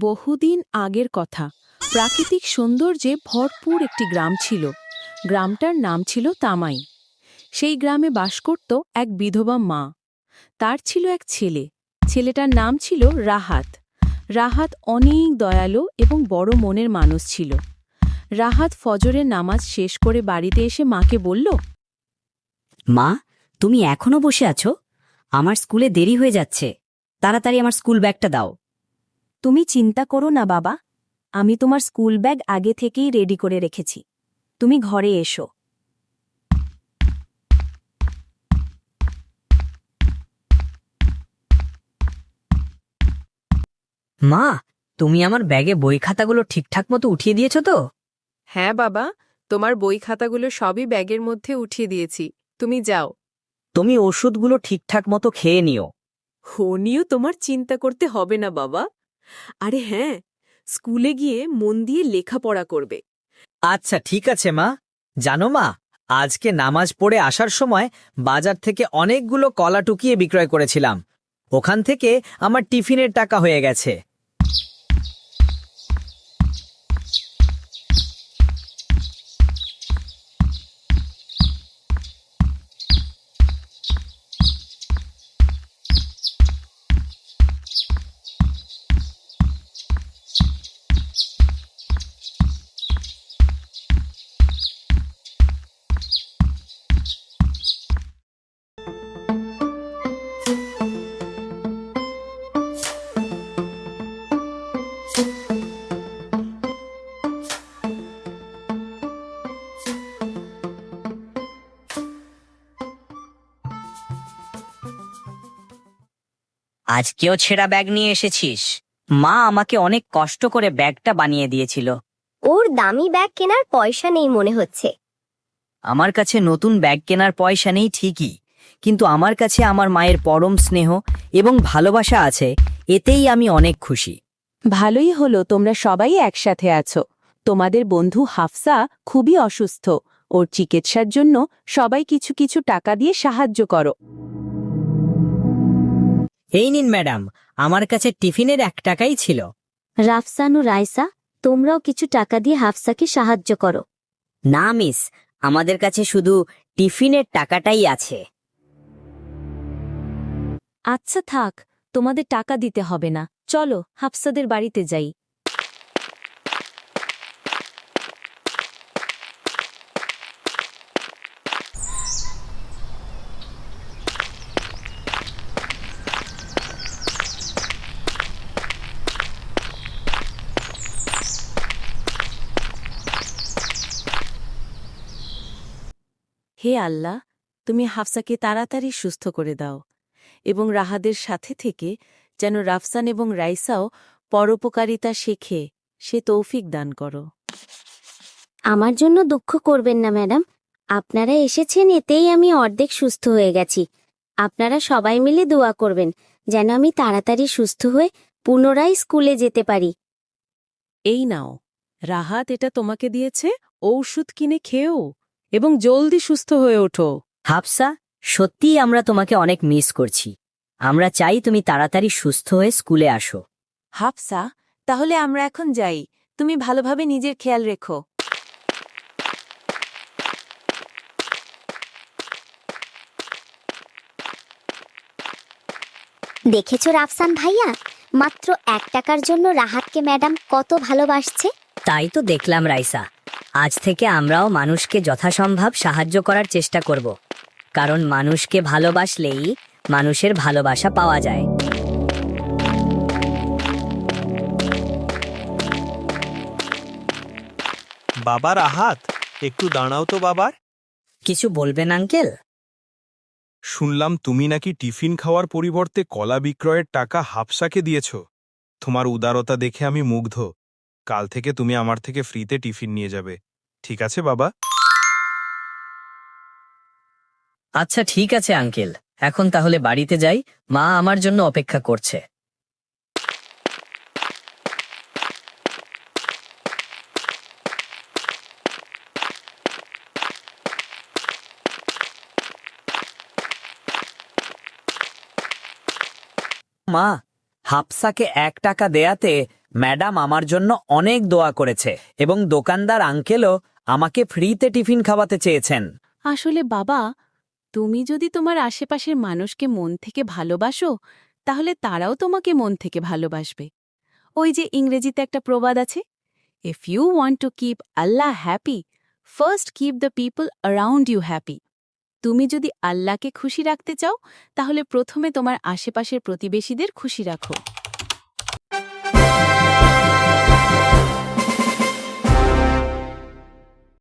বহুদিন আগের কথা। প্রাকৃতিক সৌন্দর্যে ভরপুর একটি গ্রাম ছিল। গ্রামটার নাম ছিল তামাই। সেই গ্রামে বাস করত এক বিধবা মা। তার ছিল এক ছেলে। ছেলেটার নাম ছিল রাহাত। রাহাত অনেক দয়ালু এবং বড় মনের মানুষ ছিল। রাহাত ফজরের নামাজ শেষ করে বাড়িতে এসে মাকে বলল, মা, তুমি এখনও বসে আছো? আমার স্কুলে দেরি হয়ে যাচ্ছে। তাড়াতাড়ি আমার স্কুল ব্যাগটা দাও। তুমি চিন্তা করো না বাবা আমি তোমার স্কুল ব্যাগ আগে থেকেই রেডি করে রেখেছি। তুমি ঘরে এসো। মা তুমি আমার ব্যাগে বই খাতাগুলো ঠিকঠাক মতো উঠিয়ে দিয়েছ তো? হ্যাঁ বাবা তোমার বই খাতাগুলো সবই ব্যাগের মধ্যে উঠিয়ে দিয়েছি। তুমি যাও। তুমি ওষুধগুলো ঠিকঠাক মতো খেয়ে নিও। হো নিয়েও তোমার চিন্তা করতে হবে না বাবা। আরে হ্যাঁ স্কুলে গিয়ে মন দিয়ে লেখাপড়া করবে। আচ্ছা ঠিক আছে মা। জানো মা, আজকে নামাজ পড়ে আসার সময় বাজার থেকে অনেকগুলো কলা টুকিয়ে বিক্রয় করেছিলাম। ওখান থেকে আমার টিফিনের টাকা হয়ে গেছে। আজকেও ছেঁড়া ব্যাগ নিয়ে এসেছিস। মা আমাকে অনেক কষ্ট করে ব্যাগটা বানিয়ে দিয়েছিল। ওর দামি ব্যাগ কেনার পয়সা নেই মনে হচ্ছে। আমার কাছে নতুন ব্যাগ কেনার পয়সা নেই ঠিকই কিন্তু আমার কাছে আমার মায়ের পরম স্নেহ এবং ভালোবাসা আছে এতেই আমি অনেক খুশি। ভালোই হলো তোমরা সবাই একসাথে আছো। তোমাদের বন্ধু হাফসা খুবই অসুস্থ। ওর চিকিৎসার জন্য সবাই কিছু কিছু টাকা দিয়ে সাহায্য করো। এই নিন ম্যাডাম আমার কাছে টিফিনের এক টাকাই ছিল। রাফসান ও রায়সা তোমরাও কিছু টাকা দিয়ে হাফসাকে সাহায্য করো। না মিস আমাদের কাছে শুধু টিফিনের টাকাটাই আছে। আচ্ছা থাক তোমাদের টাকা দিতে হবে না। চলো হাফসাদের বাড়িতে যাই। হে আল্লাহ তুমি হাফসাকে তাড়াতাড়ি সুস্থ করে দাও এবং রাহাদের সাথে থেকে যেন রাফসান এবং রাইসাও পরোপকারিতা শেখে সে তৌফিক দান করো। আমার জন্য দুঃখ করবেন না ম্যাডাম। আপনারা এসেছেন এতেই আমি অর্ধেক সুস্থ হয়ে গেছি। আপনারা সবাই মিলে দোয়া করবেন যেন আমি তাড়াতাড়ি সুস্থ হয়ে পুনরায় স্কুলে যেতে পারি। এই নাও রাহাত এটা তোমাকে দিয়েছে ঔষধ কিনে খেও এবং জলদি সুস্থ হয়ে ওঠো। হাফসা সত্যিই আমরা তোমাকে অনেক মিস করছি। আমরা চাই তুমি তাড়াতাড়ি সুস্থ হয়ে স্কুলে আসো। হাফসা তাহলে আমরা এখন যাই। তুমি ভালোভাবে নিজের খেয়াল রেখো। দেখেছ রাফসান ভাইয়া? মাত্র এক টাকার জন্য রাহাতকে ম্যাডাম কত ভালোবাসছে? তাই তো দেখলাম রাইসা। আজ থেকে আমরাও মানুষকে যথাসম্ভব সাহায্য করার চেষ্টা করব। কারণ মানুষকে ভালোবাসলেই মানুষের ভালোবাসা পাওয়া যায়। বাবার আহাত? একটু দাঁড়াও তো বাবার। কিছু বলবেন আঙ্কেল? শুনলাম তুমি নাকি টিফিন খাওয়ার পরিবর্তে কলা বিক্রয়ের টাকা হাফসাকে দিয়েছ। তোমার উদারতা দেখে আমি মুগ্ধ। কাল থেকে তুমি আমার থেকে ফ্রিতে টিফিন নিয়ে যাবে। ঠিক আছে, বাবা? আচ্ছা ঠিক আছে, আঙ্কেল। এখন তাহলে বাড়িতে যাই। মা আমার জন্য অপেক্ষা করছে। মা, হাফসাকে এক টাকা দেয়াতে ম্যাডাম আমার জন্য অনেক দোয়া করেছে এবং দোকানদার আঙ্কেলও আমাকে ফ্রিতে টিফিন খাওয়াতে চেয়েছেন। আসলে বাবা, তুমি যদি তোমার আশেপাশের মানুষকে মন থেকে ভালোবাসো, তাহলে তারাও তোমাকে মন থেকে ভালোবাসবে। ওই যে ইংরেজিতে একটা প্রবাদ আছে if you want to keep Allah happy first keep the people around you happy তুমি যদি আল্লাহকে খুশি রাখতে চাও, তাহলে প্রথমে তোমার আশেপাশের প্রতিবেশীদের খুশি রাখো।